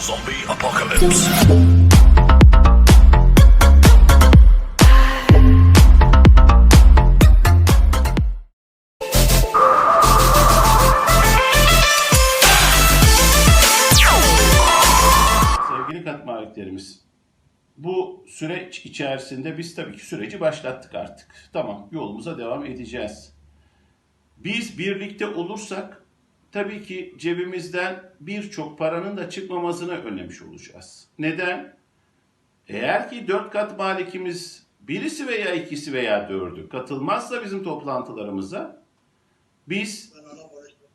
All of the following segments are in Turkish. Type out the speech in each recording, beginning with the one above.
Zombie apocalypse. Bu süreç içerisinde biz tabii ki süreci başlattık artık. Tamam, yolumuza devam edeceğiz. Biz birlikte olursak tabii ki cebimizden birçok paranın da çıkmamasını önlemiş olacağız. Neden? Eğer ki dört kat malikimiz birisi veya ikisi veya dördü katılmazsa bizim toplantılarımıza biz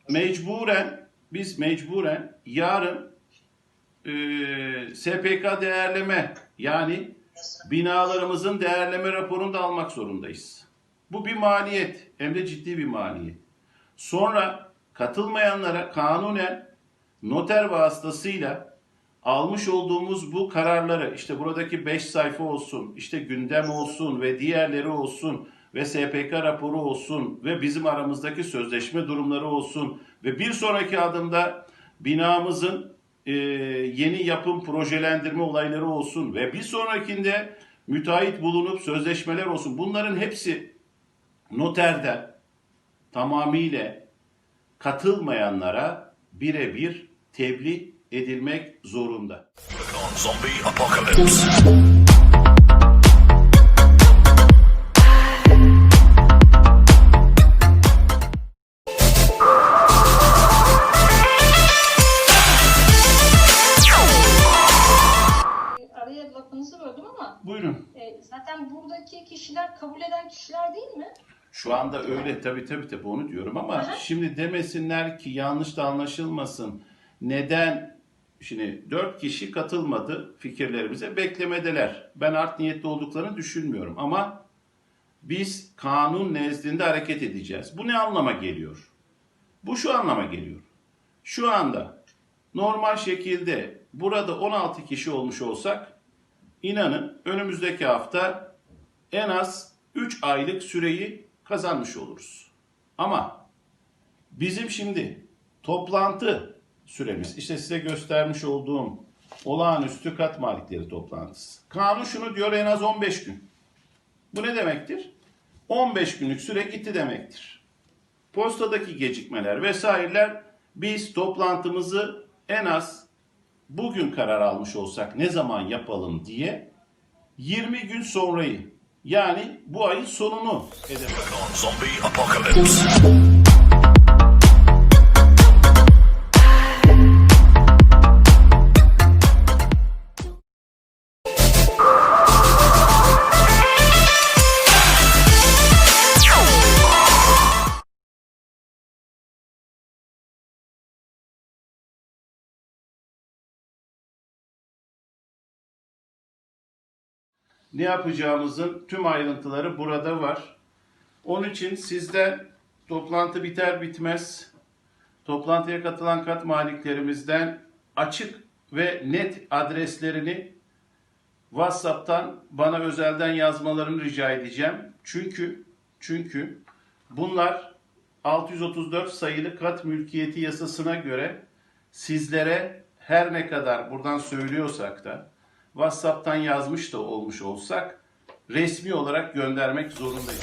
mecburen biz mecburen yarın e, SPK değerleme yani binalarımızın değerleme raporunu da almak zorundayız. Bu bir maliyet hem de ciddi bir maliyet. Sonra katılmayanlara kanunen noter vasıtasıyla almış olduğumuz bu kararları işte buradaki 5 sayfa olsun, işte gündem olsun ve diğerleri olsun ve SPK raporu olsun ve bizim aramızdaki sözleşme durumları olsun ve bir sonraki adımda binamızın e, yeni yapım projelendirme olayları olsun ve bir sonrakinde müteahhit bulunup sözleşmeler olsun. Bunların hepsi noterden tamamıyla katılmayanlara birebir tebliğ edilmek zorunda. Araya lafınızı böldüm ama Buyurun. e, zaten buradaki kişiler kabul eden kişiler değil mi? Şu anda öyle tabii tabii tabii onu diyorum ama Aha. şimdi demesinler ki yanlış da anlaşılmasın. Neden şimdi dört kişi katılmadı fikirlerimize beklemedeler. Ben art niyetli olduklarını düşünmüyorum ama biz kanun nezdinde hareket edeceğiz. Bu ne anlama geliyor? Bu şu anlama geliyor. Şu anda normal şekilde burada 16 kişi olmuş olsak inanın önümüzdeki hafta en az 3 aylık süreyi kazanmış oluruz. Ama bizim şimdi toplantı süremiz, işte size göstermiş olduğum olağanüstü kat malikleri toplantısı. Kanun şunu diyor en az 15 gün. Bu ne demektir? 15 günlük süre gitti demektir. Postadaki gecikmeler vesaireler biz toplantımızı en az bugün karar almış olsak ne zaman yapalım diye 20 gün sonrayı yani bu ayın sonunu hedef ne yapacağımızın tüm ayrıntıları burada var. Onun için sizden toplantı biter bitmez toplantıya katılan kat maliklerimizden açık ve net adreslerini WhatsApp'tan bana özelden yazmalarını rica edeceğim. Çünkü çünkü bunlar 634 sayılı kat mülkiyeti yasasına göre sizlere her ne kadar buradan söylüyorsak da WhatsApp'tan yazmış da olmuş olsak resmi olarak göndermek zorundayız.